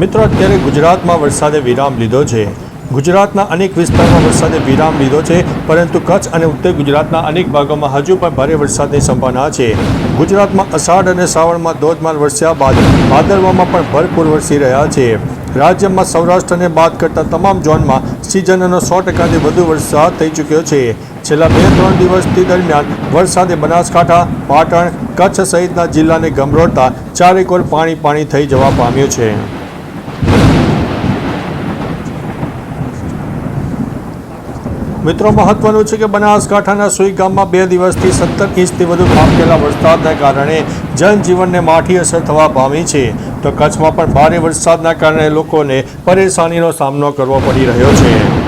મિત્રો, અત્યારે ગુજરાતમાં વરસાદે વિરામ લીધો છે. ગુજરાતના અનેક વિસ્તારમાં વરસાદે વિરામ લીધો છે, પરંતુ કચ્છ અને ઉત્તર ગુજરાતના અનેક ભાગોમાં હજુ પણ ભારે વરસાદની સંભાવના છે. ગુજરાતમાં અષાઢ અને શ્રાવણમાં ધોધમાર વરસ્યા બાદ ભાદરવામાં પણ ભરપૂર વરસી રહ્યા છે. રાજ્યમાં સૌરાષ્ટ્રને બાદ કરતા તમામ ઝોનમાં સિઝનનો સો ટકાથી વધુ વરસાદ થઈ ચૂક્યો છે. છેલ્લા બે ત્રણ દિવસથી દરમિયાન વરસાદે બનાસકાંઠા, પાટણ, કચ્છ સહિતના જિલ્લાને ગમરોડતા ચારેકોર પાણી પાણી થઈ જવા પામ્યું છે. મિત્રો, મહત્વનું છે કે બનાસકાંઠાના સુઈ ગામમાં બે દિવસથી સત્તર ઇંચથી વધુ ખાબકેલા વરસાદના કારણે જનજીવનને માઠી અસર થવા પામી છે. તો કચ્છમાં પણ ભારે વરસાદના કારણે લોકોને પરેશાનીનો સામનો કરવો પડી રહ્યો છે.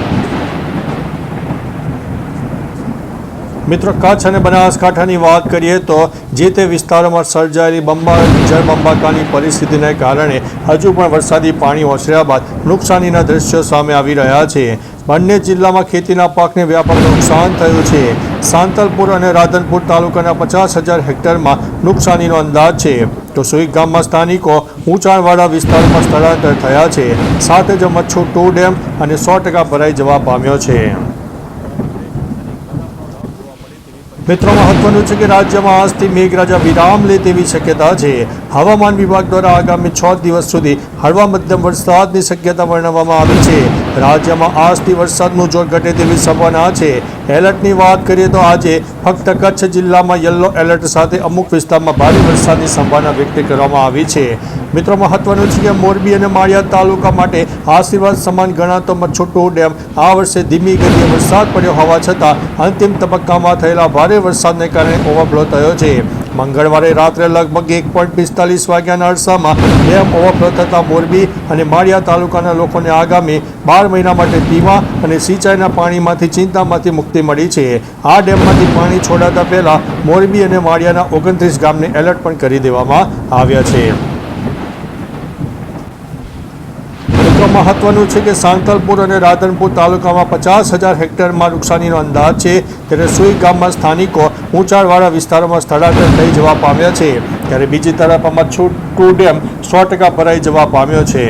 મિત્રો, કચ્છ અને બનાસકાંઠાની વાત કરીએ તો જે તે વિસ્તારોમાં સર્જાયેલી બંબા જળબંબાકાની પરિસ્થિતિને કારણે હજુ પણ વરસાદી પાણી ઓસર્યા બાદ નુકસાનીના દ્રશ્યો સામે આવી રહ્યા છે. બંને જિલ્લામાં ખેતીના પાકને વ્યાપક નુકસાન થયું છે. સાંતલપુર અને રાધનપુર તાલુકાના પચાસ હજાર હેક્ટરમાં નુકસાનીનો અંદાજ છે. તો સુઈ ગામમાં સ્થાનિકો ઊંચાણવાળા વિસ્તારોમાં સ્થળાંતર થયા છે. સાથે જ મચ્છુ ટુ ડેમ અને સો ટકા ભરાઈ જવા પામ્યો છે. મિત્રો મહત્વનું છે કે રાજ્યમાં આજથી મેઘરાજા વિરામ લે તેવી શક્યતા છે. હવામાન વિભાગ દ્વારા આગામી છ દિવસ સુધી હળવા મધ્યમ વરસાદની શક્યતા વર્ણવવામાં આવી છે. રાજ્યમાં આજથી વરસાદનું જોર ઘટે તેવી સંભાવના છે. એલર્ટની વાત કરીએ તો આજે ફક્ત કચ્છ જિલ્લામાં યલો એલર્ટ સાથે અમુક વિસ્તારમાં ભારે વરસાદની સંભાવના વ્યક્ત કરવામાં આવી છે. મિત્રો, મહત્વનું છે કે મોરબી અને માળિયા તાલુકા માટે આશીર્વાદ સમાન ગણાતો છોટો ડેમ આ વર્ષે ધીમી ગતિએ વરસાદ પડ્યો હોવા છતાં અંતિમ તબક્કામાં થયેલા ભારે વરસાદને કારણે ઓવરફ્લો થયો છે. મંગળવારે રાત્રે લગભગ એક પોઈન્ટ પિસ્તાલીસ વાગ્યાના અરસામાં ડેમ ઓવરફ્લો થતાં મોરબી અને માળિયા તાલુકાના લોકોને આગામી બાર મહિના માટે પીવા અને સિંચાઈના પાણીમાંથી ચિંતામાંથી મુક્તિ મળી છે. આ ડેમમાંથી પાણી છોડાતા પહેલાં મોરબી અને માળિયાના ઓગણત્રીસ ગામને એલર્ટ પણ કરી દેવામાં આવ્યા છે મિત્રો મહત્વનું છે કે સાંતલપુર અને રાધનપુર તાલુકામાં પચાસ હજાર હેક્ટરમાં નુકસાનીનો અંદાજ છે. ત્યારે સુઈ ગામમાં સ્થાનિકો ઊંચાણવાળા વિસ્તારોમાં સ્થળાંતર થઈ જવા પામ્યા છે. ત્યારે બીજી તરફ મચ્છુ ટુ ડેમ સો ટકા ભરાઈ જવા પામ્યો છે.